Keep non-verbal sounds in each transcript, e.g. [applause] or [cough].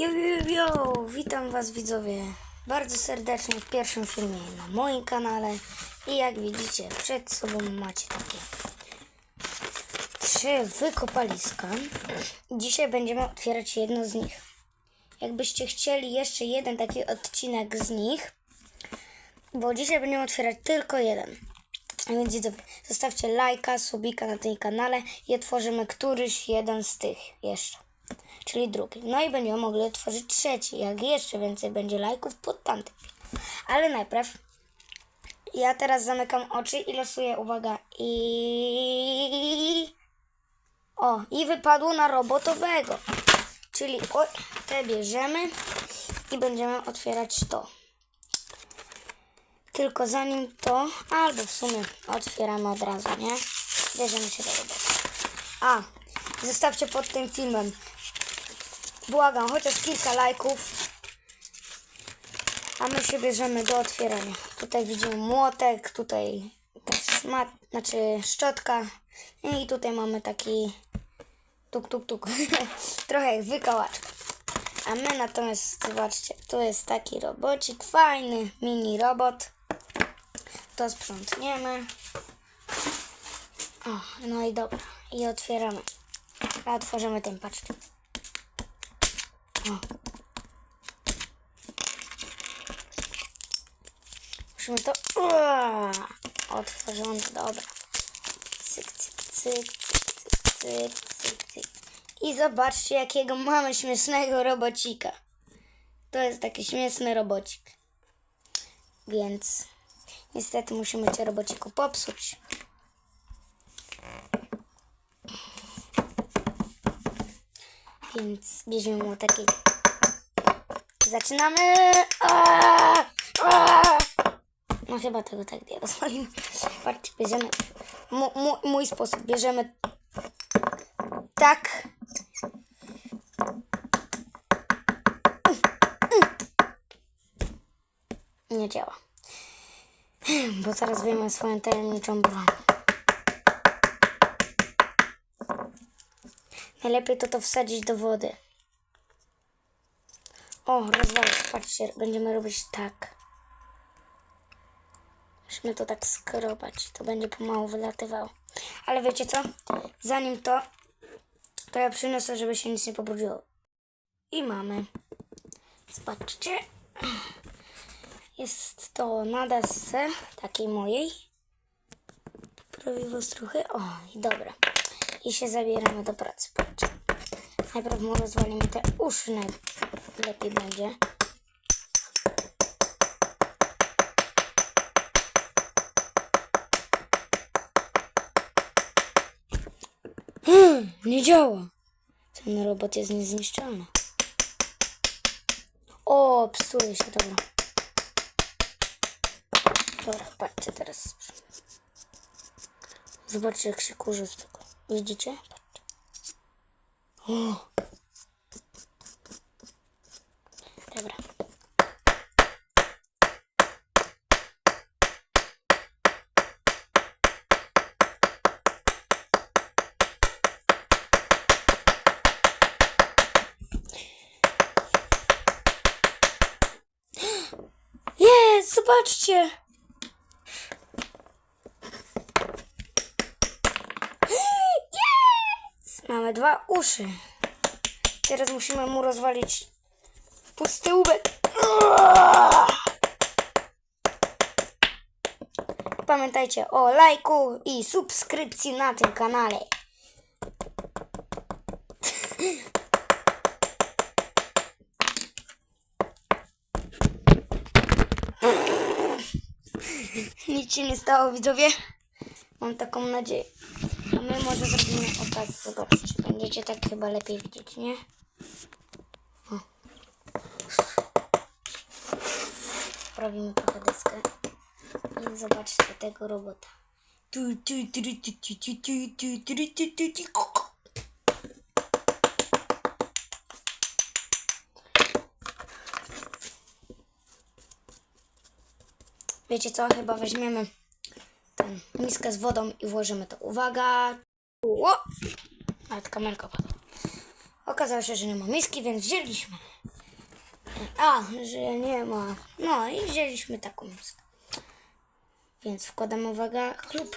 Jo, jo, jo, witam was widzowie bardzo serdecznie w pierwszym filmie na moim kanale i jak widzicie przed sobą macie takie trzy wykopaliska. Dzisiaj będziemy otwierać jedno z nich. Jakbyście chcieli jeszcze jeden taki odcinek z nich, bo dzisiaj będziemy otwierać tylko jeden. Więc widzowie, zostawcie lajka, subika na tym kanale i otworzymy któryś jeden z tych jeszcze. Czyli drugi. No i będziemy mogli otworzyć trzeci, jak jeszcze więcej będzie lajków pod tamtym. Ale najpierw ja teraz zamykam oczy i losuję, uwaga, i... O, i wypadło na robotowego. Czyli o, te bierzemy i będziemy otwierać to. Tylko zanim to, albo w sumie otwieramy od razu, nie? Bierzemy się do roboty. A, zostawcie pod tym filmem, błagam, chociaż kilka lajków. A my się bierzemy do otwierania. Tutaj widzimy młotek, tutaj też mat, znaczy szczotka. I tutaj mamy taki tuk, tuk, tuk. [laughs] Trochę jak wykałaczka. A my natomiast, zobaczcie, tu jest taki robocik, fajny mini robot. To sprzątniemy. O, no i dobra. I otwieramy. A otworzymy ten, patrzcie. Musimy to... Ua! Otworzone, dobra. Cyk, cyk, cyk, cyk, cyk, cyk, cyk. I zobaczcie, jakiego mamy śmiesznego robocika. To jest taki śmieszny robocik. Więc niestety musimy cię robociku popsuć. Więc bierzemy mu taki. Zaczynamy! Aaaa! Aaaa! No chyba tego tak nie rozwalimy. Patrzcie, bierzemy mój sposób. Bierzemy tak. Nie działa. Bo zaraz wyjmę swoją tajemniczą broń. Najlepiej to to wsadzić do wody. O, rozwalić. Patrzcie, będziemy robić tak. Musimy to tak skrobać. To będzie pomału wylatywało. Ale wiecie co? Zanim to, to ja przyniosę, żeby się nic nie pobrudziło. I mamy. Zobaczcie. Jest to na desce takiej mojej. Poprawiło trochę. O, i dobra. I się zabieramy do pracy. Najpierw mu rozwalimy te uszy. Lepiej będzie. Hmm, nie działa. Ten robot jest niezniszczalny. O, psuje się, dobra. Dobra, patrzcie teraz. Zobaczcie, jak się kurzy z tego. Widzicie? O. Dobra. [gasps] Zobaczcie. Jest! Mamy dwa uszy. Teraz musimy mu rozwalić pusty łbek. Pamiętajcie o lajku i subskrypcji na tym kanale. Nic się nie stało, widzowie. Mam taką nadzieję my może zrobimy o tak, zobaczcie. Będziecie tak chyba lepiej widzieć, nie? O. Robimy trochę deskę. I zobaczcie tego robota. Wiecie co, chyba weźmiemy miskę z wodą i włożymy to. Uwaga! Ło! Ale kamerka padła. Okazało się, że nie ma miski, więc wzięliśmy A, że nie ma. No i wzięliśmy taką miskę. Więc wkładam, uwaga, chlub.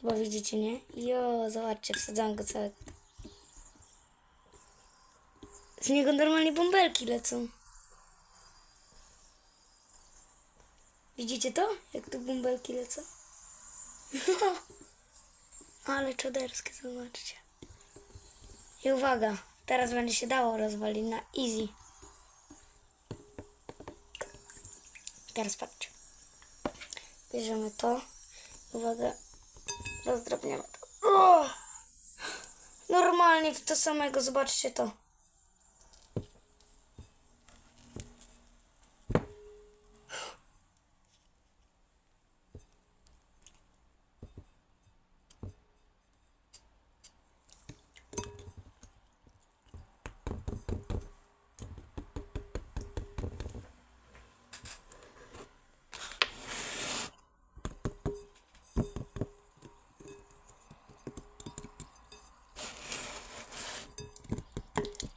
Chyba widzicie, nie? Jo, zobaczcie, wsadzam go całego. Z niego normalnie bąbelki lecą. Widzicie to? Jak tu bąbelki lecą? Ale czoderskie, zobaczcie. I uwaga, teraz będzie się dało rozwalić na easy. Teraz patrzcie. Bierzemy to. Uwaga, rozdrabniamy to. O! Normalnie w to samego, zobaczcie to.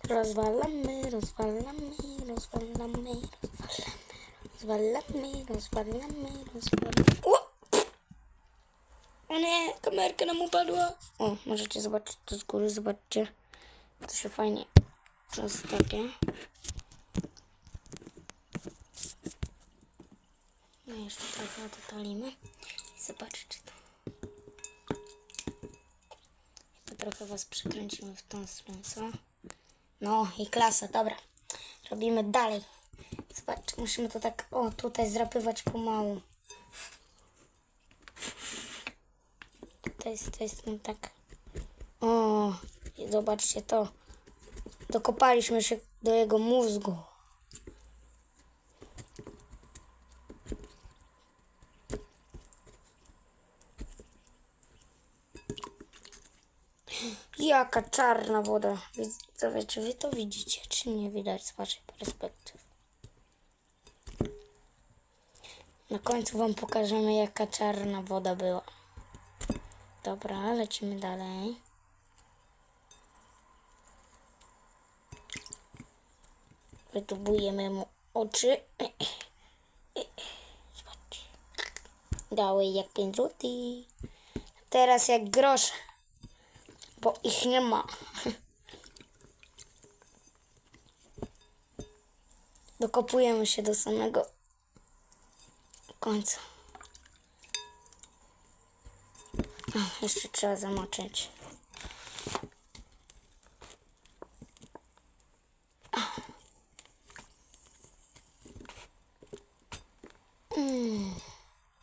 Rozwalamy, rozwalamy, rozwalamy, rozwalamy, rozwalamy, rozwalamy, rozwalamy. O! o nie, kamerka nam upadła. O, możecie zobaczyć to z góry, zobaczcie. To się fajnie rozstawia. No jeszcze trochę odtalimy i zobaczcie to. Chyba trochę was przykręcimy w tą stronę, co? No i klasa, dobra. Robimy dalej. Zobacz, musimy to tak, o, tutaj zrapywać pomału. Tutaj z tej strony tak. O, zobaczcie to. Dokopaliśmy się do jego mózgu. Jaka czarna woda. Widzowie, czy wy to widzicie, czy nie widać z waszej perspektywy? Na końcu wam pokażemy, jaka czarna woda była. Dobra, lecimy dalej. Wytubujemy mu oczy. Zobaczcie. Jak 5 złotych. Teraz jak grosze bo ich nie ma. Dokopujemy się do samego końca. O, jeszcze trzeba zamoczyć. Mm.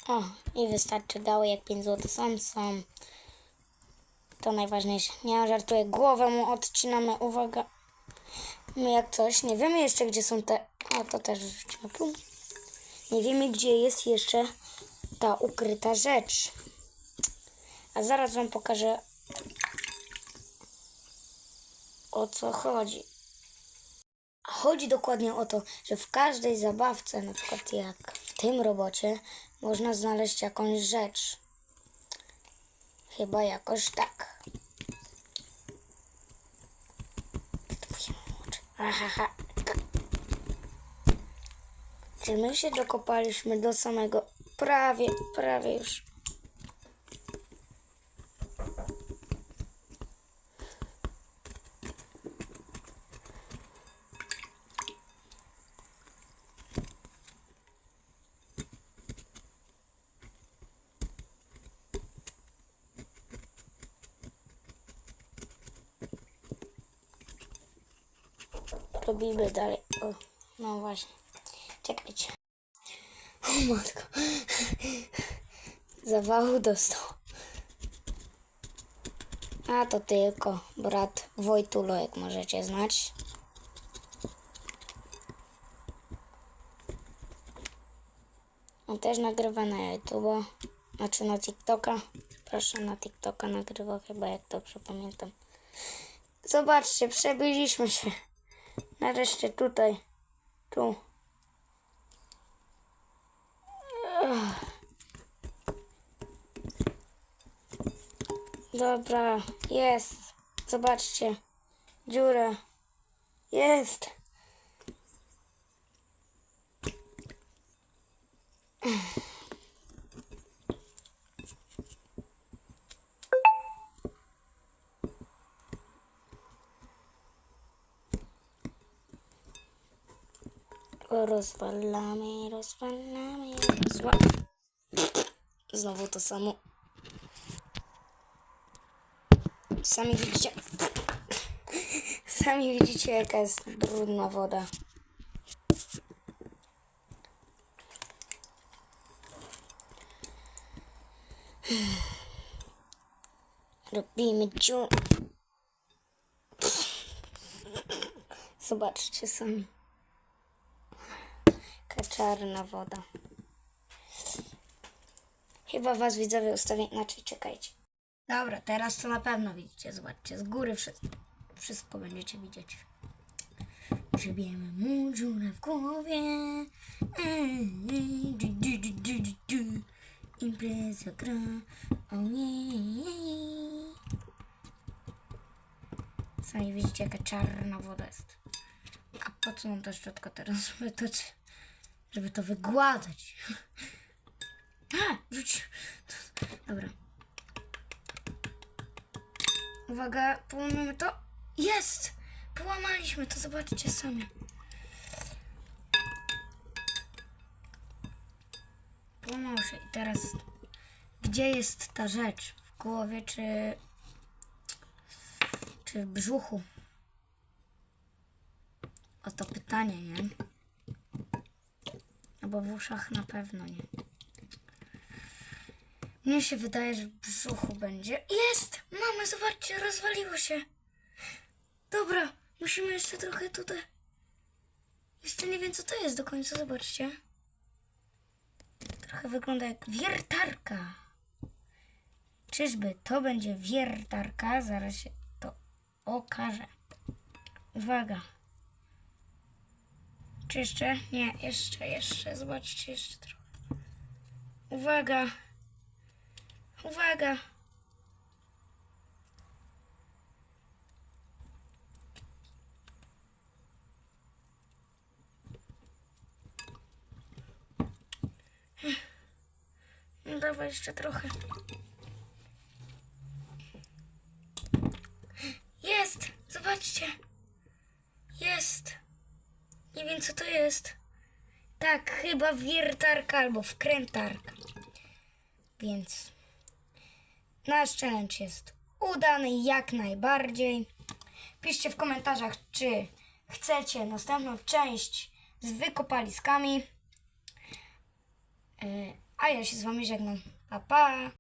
O, i wystarczy dały jak 5 zł. Są, są. To najważniejsze. Nie żartuję. Głowę mu odcinamy. Uwaga. My jak coś. Nie wiemy jeszcze, gdzie są te... A to też wrzucimy. Pum. Nie wiemy, gdzie jest jeszcze ta ukryta rzecz. A zaraz wam pokażę, o co chodzi. Chodzi dokładnie o to, że w każdej zabawce, na przykład jak w tym robocie, można znaleźć jakąś rzecz. Chyba jakoś tak. Ahaha. Czy my się dokopaliśmy do samego... Prawie, prawie już. Robimy dalej. O, no właśnie. Czekajcie. O matko. Zawału dostał. A to tylko brat Wojtulo, jak możecie znać. On też nagrywa na YouTube, znaczy na TikToka. Proszę, na TikToka nagrywa chyba, jak dobrze pamiętam. Zobaczcie, przebiliśmy się. Nareszcie tutaj. Tu. Dobra, jest. Zobaczcie. Dziurę. Jest. Rozwalamy, rozwalamy, rozwalamy. Znowu to samo. Sami widzicie. Sami widzicie, jaka jest brudna woda. Robimy dziu. Zobaczcie sami. Jaka czarna woda. Chyba was widzowie ustawię inaczej, czekajcie. Dobra, teraz to na pewno widzicie, zobaczcie, z góry wszystko, wszystko będziecie widzieć. Grzebiemy mu dziurę w głowie. Impreza gra. Sami widzicie, jaka czarna woda jest. A po co mam ta szczotka teraz, [laughs] to, żeby to wygładać? Rzuć. Dobra. Uwaga, połamiemy to. Jest! Połamaliśmy to, zobaczcie sami. Połamał się i teraz gdzie jest ta rzecz? W głowie czy czy w brzuchu? O to pytanie, nie? Albo w uszach na pewno nie. Mnie się wydaje, że w brzuchu będzie. Jest! Mamy, zobaczcie, rozwaliło się. Dobra, musimy jeszcze trochę tutaj. Jeszcze nie wiem, co to jest do końca, zobaczcie. Trochę wygląda jak wiertarka. Czyżby to będzie wiertarka? Zaraz się to okaże. Uwaga. Czy jeszcze? Nie, jeszcze, jeszcze. Zobaczcie, jeszcze trochę. Uwaga. Uwaga! No dawaj jeszcze trochę. Jest! Zobaczcie! Nie wiem co to jest. Tak, chyba wiertarka albo wkrętarka. Więc Nasz challenge jest udany jak najbardziej. Piszcie w komentarzach, czy chcecie następną część z wykopaliskami. Yy, A ja się z Wami żegnam. Pa, pa!